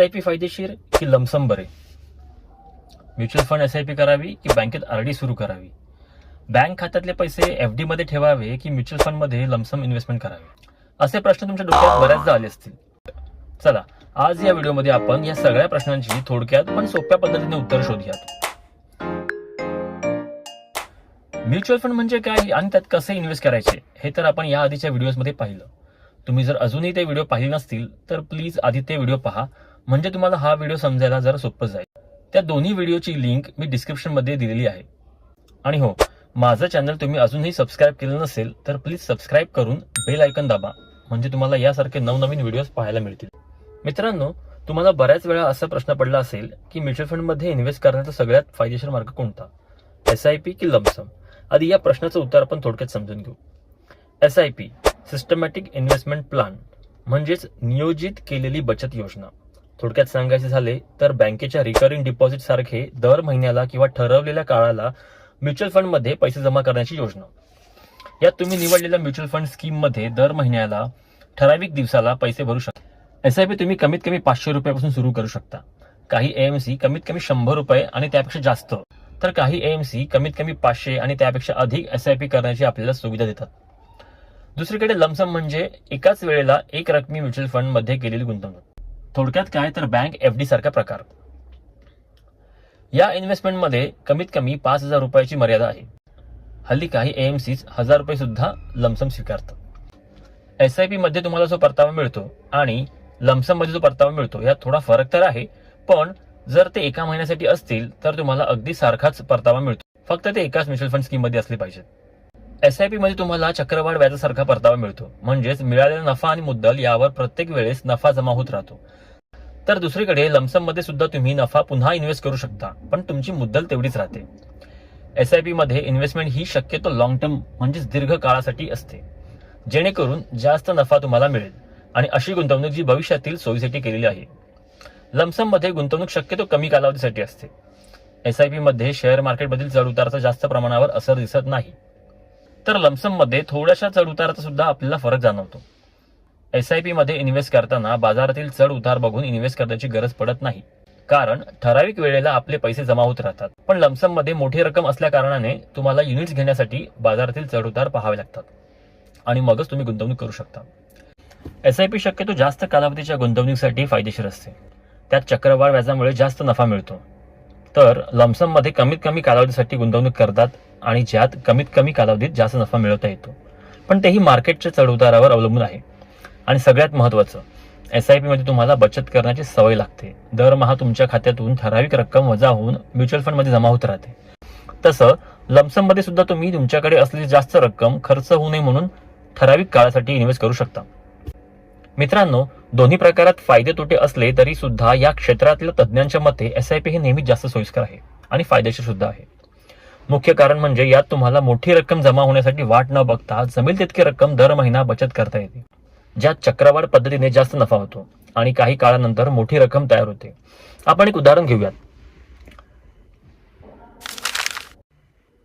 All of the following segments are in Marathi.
एस आय पी फायदेशीर की लमसम बरे? Mutual fund S I P करावी की बँकेत आर डी सुरू करावी? बँक खात्यातले पैसे एफडी मध्ये ठेवावे की म्युच्युअल फंडमध्ये लमसम इन्व्हेस्टमेंट करावे? असे प्रश्न तुमच्या डोक्यात बऱ्याचदा आले असतील. चला आज या व्हिडिओमध्ये आपण या सगळ्या प्रश्नांची थोडक्यात पण सोप्या पद्धतीने उत्तर शोधूयात. म्युच्युअल फंड म्हणजे काय आणि त्यात कसे इन्व्हेस्ट करायचे हे तर आपण या आधीच्या व्हिडिओमध्ये पाहिलं. तुम्ही जर अजूनही ते व्हिडिओ पाहिले नसतील तर प्लीज आधी ते व्हिडिओ पहा. म्हणजे तुम्हाला हा व्हिडिओ समजायला जरा सोपं जाईल. त्या दोन्ही व्हिडिओची लिंक मी डिस्क्रिप्शनमध्ये दिलेली आहे. आणि हो माझं चॅनल तुम्ही अजूनही सबस्क्राईब केलं नसेल तर प्लीज सबस्क्राईब करून बेल आयकन दाबा. म्हणजे तुम्हाला यासारखे नवनवीन व्हिडिओज पाहायला मिळतील. मित्रांनो तुम्हाला बऱ्याच वेळा असा प्रश्न पडला असेल की म्युच्युअल फंडमध्ये इन्व्हेस्ट करण्याचा सगळ्यात फायदेशीर मार्ग कोणता? एस आय पी की लमसम आधी या प्रश्नाचं उत्तर आपण थोडक्यात समजून घेऊ. S I P systematic investment plan म्हणजेच नियोजित केलेली बचत योजना. थोडक्यात सांगायचे झाले तर बँकेच्या रिकरिंग डिपॉझिट सारखे दर महिन्याला किंवा ठरवलेल्या काळाला म्युच्युअल फंडमध्ये पैसे जमा करण्याची योजना. यात तुम्ही निवडलेल्या म्युच्युअल फंड स्कीममध्ये दर महिन्याला ठराविक दिवसाला पैसे भरू शकता. एस आय पी तुम्ही कमीत कमी पाचशे रुपयापासून सुरू करू शकता. काही एएमसी कमीत कमी शंभर रुपये आणि त्यापेक्षा जास्त. तर काही एएमसी कमीत कमी पाचशे आणि त्यापेक्षा अधिक एस आय पी करण्याची आपल्याला सुविधा देतात. दुसरीकडे लमसम म्हणजे एकाच वेळेला एक रकमी म्युच्युअल फंडमध्ये केलेली गुंतवणूक. थोडक्यात काय तर बँक एफ डी सारखा प्रकार. या इन्व्हेस्टमेंटमध्ये कमीत कमी पाच हजार रुपयाची मर्यादा आहे. हल्ली काही एएमसीज हजार रुपये सुद्धा लमसम स्वीकारतात. एस आय पी मध्ये तुम्हाला जो परतावा मिळतो आणि लमसममध्ये जो परतावा मिळतो यात थोडा फरक तर आहे पण जर ते एका महिन्यासाठी असतील तर तुम्हाला अगदी सारखाच परतावा मिळतो. फक्त ते एकाच म्युच्युअल फंड स्कीममध्ये असले पाहिजेत. एस आय पी मध्ये तुम्हाला चक्रवाढ व्याजासारखा परतावा मिळतो. म्हणजेच मिळालेला नफा आणि मुद्दल यावर प्रत्येक वेळेस नफा जमा होत राहतो. तर दुसरीकडे लमसममध्ये सुद्धा तुम्ही नफा पुन्हा इन्व्हेस्ट करू शकता पण तुमची मुद्दल तेवढीच राहते. एस आय पी मध्ये इन्व्हेस्टमेंट ही शक्यतो लॉंग टर्म म्हणजेच दीर्घ काळासाठी असते. जेणेकरून जास्त नफा तुम्हाला मिळेल आणि अशी गुंतवणूक जी भविष्यातील सोयीसाठी केलेली आहे. लमसममध्ये गुंतवणूक शक्यतो कमी कालावधीसाठी असते. एस आय पी मध्ये शेअर मार्केटमधील चढ उतारचा जास्त प्रमाणावर असर दिसत नाही. तर लमसममध्ये थोड्याशा चढ उताराचा सुद्धा आपल्याला फरक जाणवतो. एस आय पी मध्ये इन्व्हेस्ट करताना बाजारातील चढ उतार बघून इन्व्हेस्ट करण्याची गरज पडत नाही. कारण ठराविक वेळेला आपले पैसे जमा होत राहतात. पण लमसममध्ये मोठी रक्कम असल्या कारणाने तुम्हाला युनिट्स घेण्यासाठी बाजारातील चढ उतार पाहावे लागतात. आणि मगच तुम्ही गुंतवणूक करू शकता. एस आय पी शक्यतो जास्त कालावधीच्या गुंतवणुकीसाठी फायदेशीर असते. त्यात चक्रवाढ व्याजामुळे जास्त नफा मिळतो. तर लमसममध्ये कमीत कमी कालावधीसाठी गुंतवणूक करतात आणि ज्यात कमीत कमी कालावधीत जास्त नफा मिळवता येतो. पण तेही मार्केटच्या चढउतारावर अवलंबून आहे. आणि सगळ्यात महत्त्वाचं एस आय पी मध्ये तुम्हाला बचत करण्याची सवय लागते. दरमहा तुमच्या खात्यातून ठराविक रक्कम वजा होऊन म्युच्युअल फंडमध्ये जमा होत राहते. तसं लमसममध्ये सुद्धा तुम्ही तुमच्याकडे असलेली जास्त रक्कम खर्च होऊ नये म्हणून ठराविक काळासाठी इन्व्हेस्ट करू शकता. मित्रांनो दोन्ही प्रकारात फायदे तोटे असले तरी सुद्धा या क्षेत्रातल्या तज्ज्ञांच्या मते एस आय पी हे नेहमीच जास्त सोयीस्कर आहे आणि फायदेशीर सुद्धा आहे. मुख्य कारण म्हणजे यात तुम्हाला मोठी रक्कम जमा होण्यासाठी वाट न बघता जमेल तितकी रक्कम दर महिना बचत करता येते ज्यात चक्रवाढ पद्धतीने जास्त नफा होतो आणि काही काळानंतर मोठी रक्कम तयार होते. आपण एक उदाहरण घेऊयात.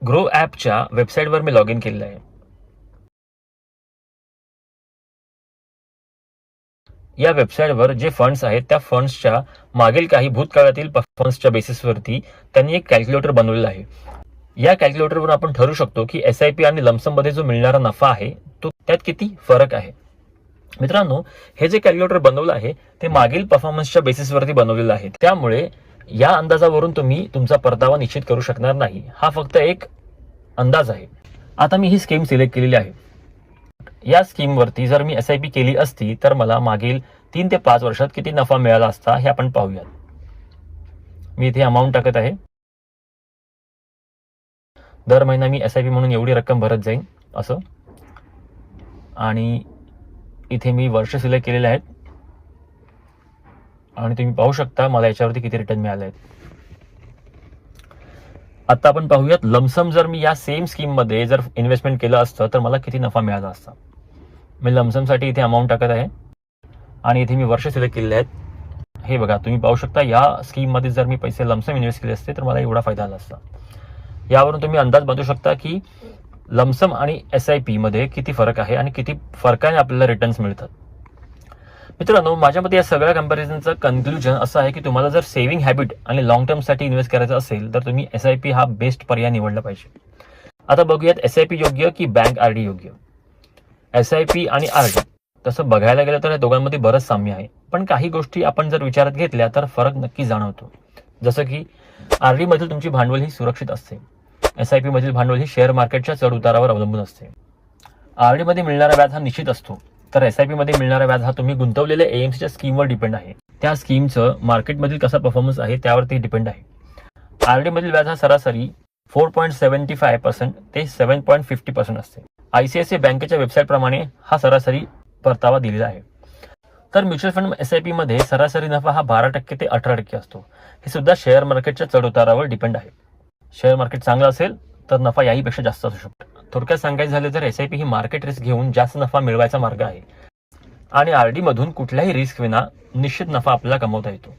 ग्रो ॲपच्या वेबसाईटवर मी लॉग इन केलेलं आहे. या वेबसाईटवर जे फंड्स आहेत त्या फंड्सच्या मागील काही भूतकाळातील परफॉर्मन्सच्या बेसिसवरती त्यांनी एक कॅल्क्युलेटर बनवलेला आहे. या कॅल्क्युलेटरवरून आपण ठरू शकतो की एस आय पी आणि लमसममध्ये जो मिळणारा नफा आहे तो त्यात किती फरक आहे. मित्रांनो हे जे कॅल्क्युलेटर बनवलं आहे ते मागील परफॉर्मन्सच्या बेसिसवरती बनवलेलं आहे. त्यामुळे या अंदाजावरून तुम्ही तुमचा परतावा निश्चित करू शकणार नाही. हा फक्त एक अंदाज आहे. आता मी ही स्कीम सिलेक्ट केलेली आहे. या स्कीमवरती जर मी एस आय पी केली असती तर मला मागील तीन ते पाच वर्षात किती नफा मिळाला असता हे आपण पाहूयात. मी इथे अमाऊंट टाकत आहे. दर महिना मी एस आय पी म्हणून एवढी रक्कम भरत जाईन असं. आणि इथे मी वर्ष सिलेक्ट केलेले आहेत. आणि तुम्ही पाहू शकता मला याच्यावरती किती रिटर्न मिळाले आहेत. आता आपण पाहूयात लमसम जर मी या सेम स्कीममध्ये जर इन्व्हेस्टमेंट केलं असतं तर मला किती नफा मिळाला असता. मी लमसमसाठी इथे अमाऊंट टाकत आहे. आणि इथे मी वर्ष सिलेक्ट केलेले आहेत. हे बघा तुम्ही पाहू शकता या स्कीममध्ये जर मी पैसे लमसम इन्व्हेस्ट केले असते तर मला एवढा फायदा आला असता. यावरून तुम्ही अंदाज बांधू शकता की लमसम आणि एस आय पीमध्ये किती फरक आहे आणि किती फरकाने आपल्याला रिटर्न्स मिळतात. मित्रांनो माझ्या मते या सगळ्या कम्पॅरिझनचं कन्क्लुजन असं आहे की तुम्हाला जर सेव्हिंग हॅबिट आणि लॉंग टर्मसाठी इन्व्हेस्ट करायचं असेल तर तुम्ही एस आय पी हा बेस्ट पर्याय निवडला पाहिजे. आता बघूयात एस आय पी योग्य की बँक आर डी योग्य? एस आय पी आणि आर डी तसं बघायला गेलं तर या दोघांमध्ये बरंच साम्य आहे. पण काही गोष्टी आपण जर विचारात घेतल्या तर फरक नक्की जाणवतो. जसं की आर डी मधील तुमची भांडवल ही सुरक्षित असते. एस आय पी मधील भांडवल ही शेअर मार्केटच्या चढ उतारावर अवलंबून असते. आर डी मध्ये मिळणारा व्याज हा निश्चित असतो. तर एस आय पी मध्ये मिळणारा व्याज हा तुम्ही गुंतवलेल्या एएमसीच्या स्कीमवर डिपेंड आहे. त्या स्कीमचं मार्केटमधील कसा परफॉर्मन्स आहे त्यावरती डिपेंड आहे. आर डी मधील व्याज हा सरासरी four point seventy five percent ते सेव्हन पॉईंट फिफ्टी पर्सेंट असते. आयसीआयसीआय बँकेच्या वेबसाईट प्रमाणे हा सरासरी परतावा दिलेला आहे. तर mutual fund S I P मध्ये सरासरी नफा हा बारा टक्के ते अठरा टक्के असतो. हे सुद्धा शेअर मार्केटच्या चढउतारावर डिपेंड आहे. शेअर मार्केट चांगलं असेल तर नफा याहीपेक्षा जास्त असू शकतो. थोडक्यात सांगायचं झालं तर एस आय पी ही मार्केट रिस्क घेऊन जास्त नफा मिळवायचा मार्ग आहे. आणि आरडी मधून कुठल्याही रिस्क विना निश्चित नफा आपल्याला कमवता येतो.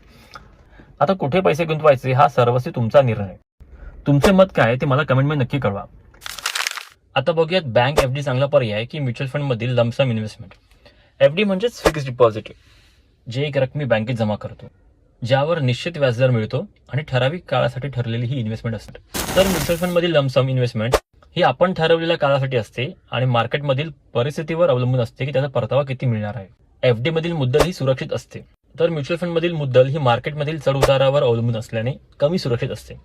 आता कुठे पैसे गुंतवायचे हा सर्वस्वी तुमचा निर्णय. तुमचे मत काय ते मला कमेंटमध्ये नक्की कळवा. आता बघूयात बँक एफ डी चांगला पर्याय की म्युच्युअल फंड मधील lump sum investment F D म्हणजेच फिक्स डिपॉझिट जे एक रकमी बँकेत जमा करतो ज्यावर निश्चित व्याजदर मिळतो आणि ठराविक काळासाठी ठरलेली ही इन्व्हेस्टमेंट असते. तर म्युच्युअल फंड मधील लमसम इन्व्हेस्टमेंट ही आपण ठरवलेल्या काळासाठी असते आणि मार्केटमधील परिस्थितीवर अवलंबून असते की त्याचा परतावा किती मिळणार आहे. एफ डी मधील मुद्दल ही सुरक्षित असते. तर म्युच्युअल फंड मधील मुद्दल ही मार्केटमधील चढ उतारावर अवलंबून असल्याने कमी सुरक्षित असते.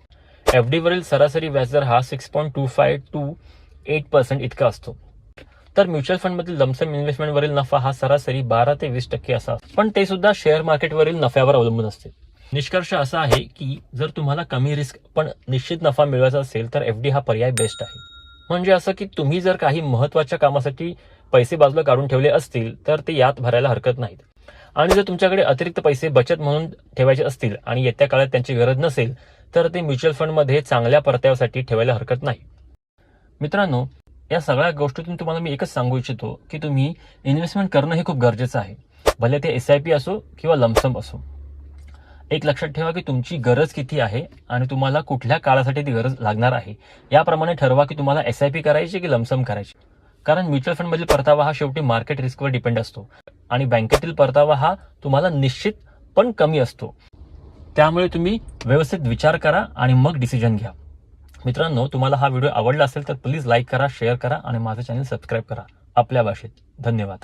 एफ डी वरील सरासरी व्याजदर हा six point two five two eight percent इतका असतो. तर म्युच्युअल फंडमधील लमसम इन्व्हेस्टमेंट वरील नफा हा सरासरी बारा ते वीस टक्के असा पण ते सुद्धा शेअर मार्केटवरील नफ्यावर अवलंबून असते. निष्कर्ष असा आहे की जर तुम्हाला कमी रिस्क पण निश्चित नफा मिळवायचा असेल तर एफ डी हा पर्याय बेस्ट आहे. म्हणजे असं की तुम्ही जर काही महत्त्वाच्या कामासाठी पैसे बाजूला काढून ठेवले असतील तर ते यात भरायला हरकत नाहीत. आणि जर तुमच्याकडे अतिरिक्त पैसे बचत म्हणून ठेवायचे असतील आणि येत्या काळात त्यांची गरज नसेल तर ते म्युच्युअल फंडमध्ये चांगल्या परताव्यासाठी ठेवायला हरकत नाही. मित्रांनो या सगळ्या गोष्टीतून तुम्हाला मी एकच सांगू इच्छितो की तुम्ही इन्व्हेस्टमेंट करणं हे खूप गरजेचं आहे. भले ते एस आय पी असो किंवा लमसम असो. एक लक्षात ठेवा की तुमची गरज किती आहे आणि तुम्हाला कुठल्या काळासाठी ती गरज लागणार आहे. याप्रमाणे ठरवा की तुम्हाला एस आय पी करायची की लमसम करायची. कारण म्युच्युअल फंडमधील परतावा हा शेवटी मार्केट रिस्कवर डिपेंड असतो. आणि बँकेतील परतावा हा तुम्हाला निश्चित पण कमी असतो. त्यामुळे तुम्ही व्यवस्थित विचार करा आणि मग डिसिजन घ्या. मित्रांनो तुम्हाला हा व्हिडिओ आवडला असेल तर प्लीज लाईक करा शेअर करा आणि माझं चॅनल सबस्क्राईब करा. आपल्या भाषेत धन्यवाद.